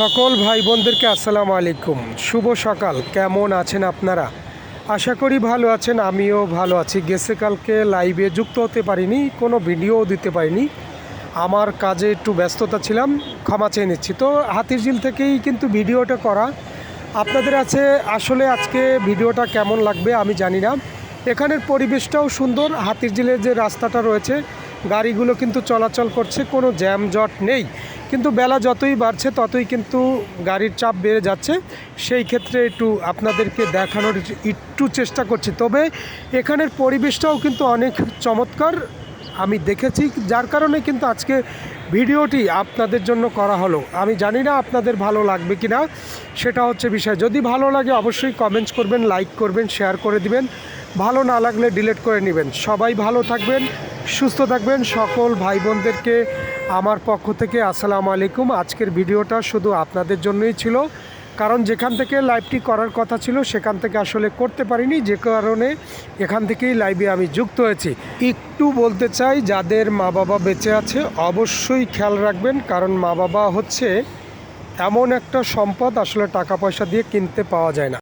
সকল ভাই বোনদেরকে আসসালামু আলাইকুম। শুভ সকাল। কেমন আছেন আপনারা? আশা করি ভালো আছেন, আমিও ভালো আছি। গেছে কালকে লাইভে যুক্ত হতে পারিনি, কোনো ভিডিও দিতে পারিনি। আমার কাজে একটু ব্যস্ততা ছিলাম, ক্ষমা চেয়ে নিচ্ছি। তো হাতির হাতিরঝিল থেকেই কিন্তু ভিডিওটা করা। আপনাদের আছে, আসলে আজকে ভিডিওটা কেমন লাগবে আমি জানি না। এখানের পরিবেশটাও সুন্দর হাতির হাতিরঝিলের যে রাস্তাটা রয়েছে গাড়িগুলো কিন্তু চলাচল করছে, কোনো জ্যাম জট নেই। কিন্তু বেলা যতই বাড়ছে, ততই কিন্তু গাড়ির চাপ বেড়ে যাচ্ছে। সেই ক্ষেত্রে একটু আপনাদেরকে দেখানোর একটু চেষ্টা করছি। তবে এখানের পরিবেশটাও কিন্তু অনেক চমৎকার আমি দেখেছি, যার কারণে কিন্তু আজকে ভিডিওটি আপনাদের জন্য করা হলো। আমি জানি না আপনাদের ভালো লাগবে কি না সেটা হচ্ছে বিষয়। যদি ভালো লাগে অবশ্যই কমেন্টস করবেন লাইক করবেন শেয়ার করে দিবেন। ভালো না লাগলে ডিলিট করে নেবেন। সবাই ভালো থাকবেন। সুস্থ থাকবেন সকল ভাই বোনদেরকে আমার পক্ষ থেকে আসসালামু আলাইকুম। আজকের ভিডিওটা শুধু আপনাদের জন্যই ছিল। কারণ যেখান থেকে লাইভটি করার কথা ছিল, সেখান থেকে আসলে করতে পারিনি। যে কারণে এখান থেকেই লাইভে আমি যুক্ত হয়েছি। একটু বলতে চাই, যাদের মা বাবা বেঁচে আছে, অবশ্যই খেয়াল রাখবেন। কারণ মা বাবা হচ্ছে এমন একটা সম্পদ, আসলে টাকা পয়সা দিয়ে কিনতে পাওয়া যায় না।